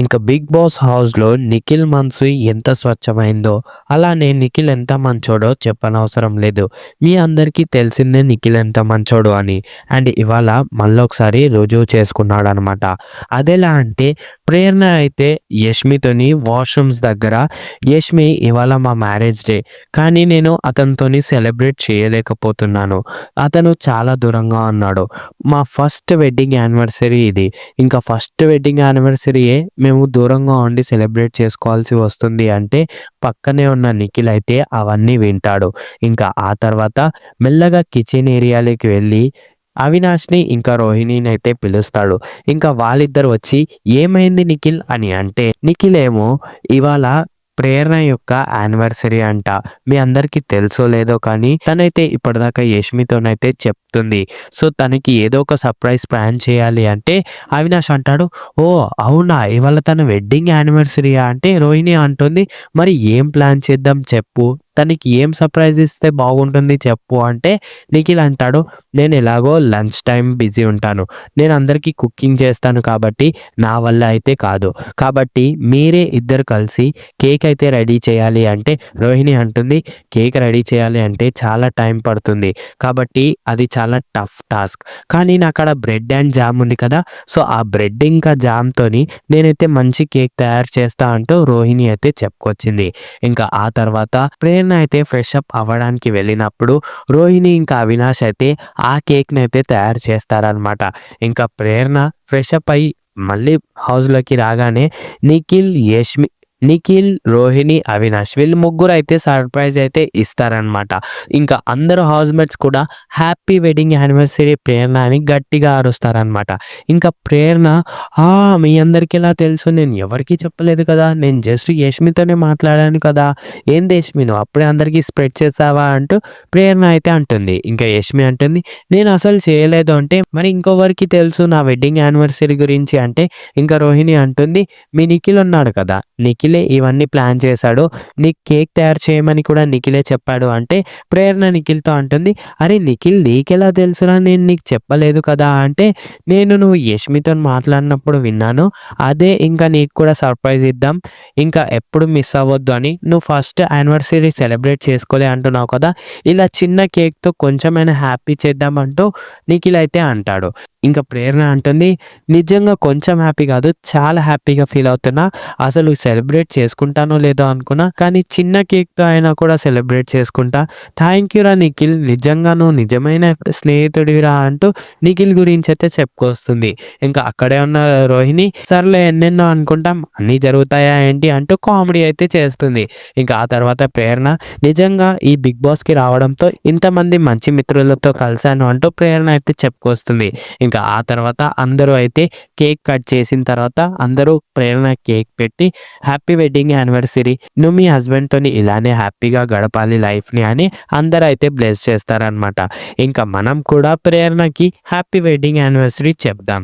ఇంకా big boss హౌస్లో నిఖిల్ మనసు ఎంత స్వచ్ఛమైందో అలానే నిఖిల్ ఎంత మంచోడో చెప్పనవసరం లేదు. మీ అందరికీ తెలిసిందే నిఖిల్ ఎంత మంచోడు అని. అండ్ ఇవాళ మళ్ళీ ఒకసారి రుజువు చేసుకున్నాడు అనమాట అదెలా అంటే ప్రేరణ అయితే యష్మితోని వాష్రూమ్స్ దగ్గర. యష్మి ఇవాళ మా మ్యారేజ్ డే కానీ నేను అతనితోని సెలబ్రేట్ చేయలేకపోతున్నాను. అతను చాలా దూరంగా ఉన్నాడు. మా ఫస్ట్ వెడ్డింగ్ యానివర్సరీ ఇది. ఇంకా ఫస్ట్ వెడ్డింగ్ యానివర్సరీయే మేము దూరంగా ఉండి సెలబ్రేట్ చేసుకోవాల్సి వస్తుంది అంటే పక్కనే ఉన్న నిఖిల్ అయితే అవన్నీ వింటాడు. ఇంకా ఆ తర్వాత మెల్లగా కిచెన్ ఏరియాలోకి వెళ్ళి అవినాష్ని ఇంకా రోహిణిని అయితే పిలుస్తాడు. ఇంకా వాళ్ళిద్దరు వచ్చి ఏమైంది నిఖిల్? అని అంటే నిఖిల్ ఏమో ఇవాళ ప్రేరణ యొక్క యానివర్సరీ అంట. మీ అందరికీ తెలుసో లేదో కానీ తనైతే ఇప్పటిదాకా యష్మితోనైతే చెప్తుంది. సో తనకి ఏదో ఒక సర్ప్రైజ్ ప్లాన్ చేయాలి అంటే అవినాష్ అంటాడు ఓ అవునా? ఇవాళ తన వెడ్డింగ్ యానివర్సరీయా? అంటే రోహిణి అంటుంది మరి ఏం ప్లాన్ చేద్దాం చెప్పు. తనకి ఏం సర్ప్రైజ్ ఇస్తే బాగుంటుంది చెప్పు అంటే నిఖిల్ అంటాడు నేను ఎలాగో లంచ్ టైం బిజీ ఉంటాను. నేను అందరికీ కుకింగ్ చేస్తాను కాబట్టి నా వల్ల అయితే కాదు. కాబట్టి మీరే ఇద్దరు కలిసి కేక్ అయితే రెడీ చేయాలి అంటే రోహిణి అంటుంది కేక్ రెడీ చేయాలి అంటే చాలా టైం పడుతుంది. కాబట్టి అది చాలా టఫ్ టాస్క్. కానీ నా అక్కడ బ్రెడ్ అండ్ జామ్ ఉంది కదా సో ఆ బ్రెడ్ ఇంకా జామ్తోని నేనైతే మంచి కేక్ తయారు చేస్తా అంటూ రోహిణి అయితే చెప్పుకొచ్చింది. ఇంకా ఆ తర్వాత ప్రేరణ అయితే ఫ్రెష్ అప్ అవ్వడానికి వెళ్ళినప్పుడు రోహిణి ఇంకా అవినాష్ అయితే ఆ కేక్ని అయితే తయారు చేస్తారనమాట ఇంకా ప్రేరణ ఫ్రెష్ అప్ అయ్యి మళ్ళీ హౌస్లోకి రాగానే నిఖిల్ యష్మి నిఖిల్ రోహిణి అవినాష్ వీళ్ళు ముగ్గురు అయితే సర్ప్రైజ్ అయితే ఇస్తారనమాట ఇంకా అందరూ హౌస్మేట్స్ కూడా హ్యాపీ వెడ్డింగ్ యానివర్సరీ ప్రేరణ అని గట్టిగా అరుస్తారనమాట ఇంకా ప్రేరణ మీ అందరికీ ఎలా తెలుసు? నేను ఎవరికీ చెప్పలేదు కదా? నేను జస్ట్ యష్మితోనే మాట్లాడాను కదా? ఏం యష్మి నువ్వు అప్పుడే అందరికీ స్ప్రెడ్ చేసావా? అంటూ ప్రేరణ అయితే అంటుంది. ఇంకా యష్మి అంటుంది నేను అసలు చేయలేదు అంటే మరి ఇంకొవరికి తెలుసు నా వెడ్డింగ్ యానివర్సరీ గురించి? అంటే ఇంకా రోహిణి అంటుంది మీ నిఖిల్ ఉన్నాడు కదా? నిఖిల్ ఇవన్నీ ప్లాన్ చేశాడు. నీకు కేక్ తయారు చేయమని కూడా నిఖిలే చెప్పాడు అంటే ప్రేరణ నిఖిల్తో అంటుంది. అరే నిఖిల్ నీకెలా తెలుసురా? నేను నీకు చెప్పలేదు కదా అంటే నేను నువ్వు యష్మితో మాట్లాడినప్పుడు విన్నాను. అదే ఇంకా నీకు కూడా సర్ప్రైజ్ ఇద్దాం. ఇంకా ఎప్పుడు మిస్ అవ్వద్దు అని నువ్వు ఫస్ట్ యానివర్సరీ సెలబ్రేట్ చేసుకోలే అంటున్నావు కదా. ఇలా చిన్న కేక్తో కొంచెమైనా హ్యాపీ చేద్దామంటూ నిఖిల్ అయితే అంటాడు. ఇంకా ప్రేరణ అంటుంది నిజంగా కొంచెం హ్యాపీ కాదు చాలా హ్యాపీగా ఫీల్ అవుతున్నా. అసలు సెలబ్రేట్ చేసుకుంటానో లేదో అనుకున్నా కానీ చిన్న కేక్తో అయినా కూడా సెలబ్రేట్ చేసుకుంటా. థ్యాంక్ యూ రా నిఖిల్ నిజంగా నువ్వు నిజమైన స్నేహితుడిరా అంటూ నిఖిల్ గురించి అయితే చెప్పుకొస్తుంది. ఇంకా అక్కడే ఉన్న రోహిణి సర్లే ఎన్నెన్నో అనుకుంటాం అన్నీ జరుగుతాయా ఏంటి? అంటూ కామెడీ అయితే చేస్తుంది. ఇంకా ఆ తర్వాత ప్రేరణ నిజంగా ఈ బిగ్ బాస్కి రావడంతో ఇంతమంది మంచి మిత్రులతో కలిశాను అంటూ ప్రేరణ అయితే చెప్పుకొస్తుంది. ఇంకా ఆ తర్వాత అందరూ అయితే కేక్ కట్ చేసిన తర్వాత అందరూ ప్రేరణ కేక్ పెట్టి హ్యాపీ హ్యాపీ వెడ్డింగ్ యానివర్సరీ. నువ్వు మీ హస్బెండ్తో ఇలానే హ్యాపీగా గడపాలి లైఫ్ని అని అందరూ అయితే బ్లెస్ చేస్తారనమాట ఇంకా మనం కూడా ప్రేరణకి హ్యాపీ వెడ్డింగ్ యానివర్సరీ చెప్దాం.